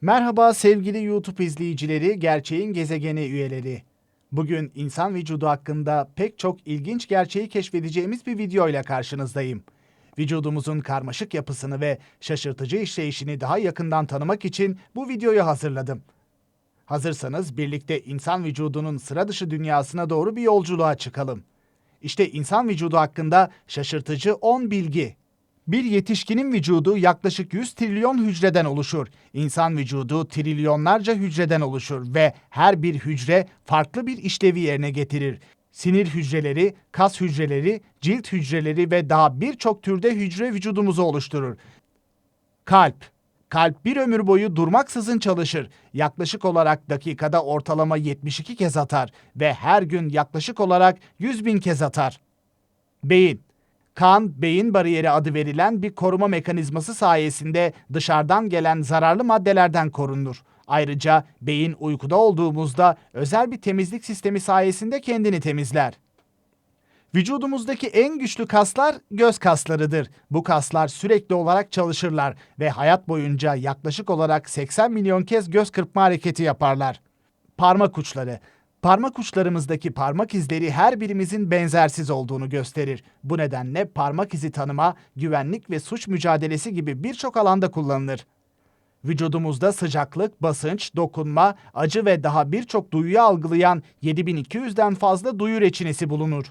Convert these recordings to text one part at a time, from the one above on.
Merhaba sevgili YouTube izleyicileri, Gerçeğin Gezegeni üyeleri. Bugün insan vücudu hakkında pek çok ilginç gerçeği keşfedeceğimiz bir video ile karşınızdayım. Vücudumuzun karmaşık yapısını ve şaşırtıcı işleyişini daha yakından tanımak için bu videoyu hazırladım. Hazırsanız birlikte insan vücudunun sıra dışı dünyasına doğru bir yolculuğa çıkalım. İşte insan vücudu hakkında şaşırtıcı 10 bilgi. Bir yetişkinin vücudu yaklaşık 100 trilyon hücreden oluşur. İnsan vücudu trilyonlarca hücreden oluşur ve her bir hücre farklı bir işlevi yerine getirir. Sinir hücreleri, kas hücreleri, cilt hücreleri ve daha birçok türde hücre vücudumuzu oluşturur. Kalp. Kalp bir ömür boyu durmaksızın çalışır. Yaklaşık olarak dakikada ortalama 72 kez atar ve her gün yaklaşık olarak 100 bin kez atar. Beyin. Kan, beyin bariyeri adı verilen bir koruma mekanizması sayesinde dışarıdan gelen zararlı maddelerden korunur. Ayrıca beyin uykuda olduğumuzda özel bir temizlik sistemi sayesinde kendini temizler. Vücudumuzdaki en güçlü kaslar göz kaslarıdır. Bu kaslar sürekli olarak çalışırlar ve hayat boyunca yaklaşık olarak 80 milyon kez göz kırpma hareketi yaparlar. Parmak uçları. Parmak uçlarımızdaki parmak izleri her birimizin benzersiz olduğunu gösterir. Bu nedenle parmak izi tanıma, güvenlik ve suç mücadelesi gibi birçok alanda kullanılır. Vücudumuzda sıcaklık, basınç, dokunma, acı ve daha birçok duyuyu algılayan 7200'den fazla duyu reçinesi bulunur.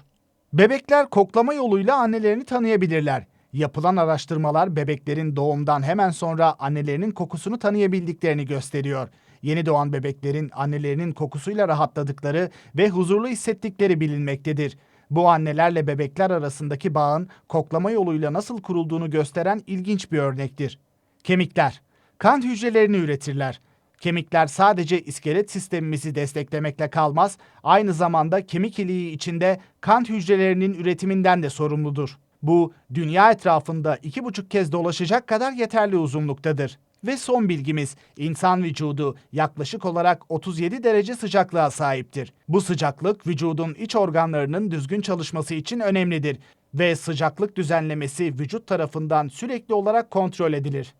Bebekler koklama yoluyla annelerini tanıyabilirler. Yapılan araştırmalar bebeklerin doğumdan hemen sonra annelerinin kokusunu tanıyabildiklerini gösteriyor. Yeni doğan bebeklerin annelerinin kokusuyla rahatladıkları ve huzurlu hissettikleri bilinmektedir. Bu annelerle bebekler arasındaki bağın koklama yoluyla nasıl kurulduğunu gösteren ilginç bir örnektir. Kemikler kan hücrelerini üretirler. Kemikler sadece iskelet sistemimizi desteklemekle kalmaz, aynı zamanda kemik iliği içinde kan hücrelerinin üretiminden de sorumludur. Bu, dünya etrafında iki buçuk kez dolaşacak kadar yeterli uzunluktadır. Ve son bilgimiz, insan vücudu yaklaşık olarak 37 derece sıcaklığa sahiptir. Bu sıcaklık vücudun iç organlarının düzgün çalışması için önemlidir ve sıcaklık düzenlemesi vücut tarafından sürekli olarak kontrol edilir.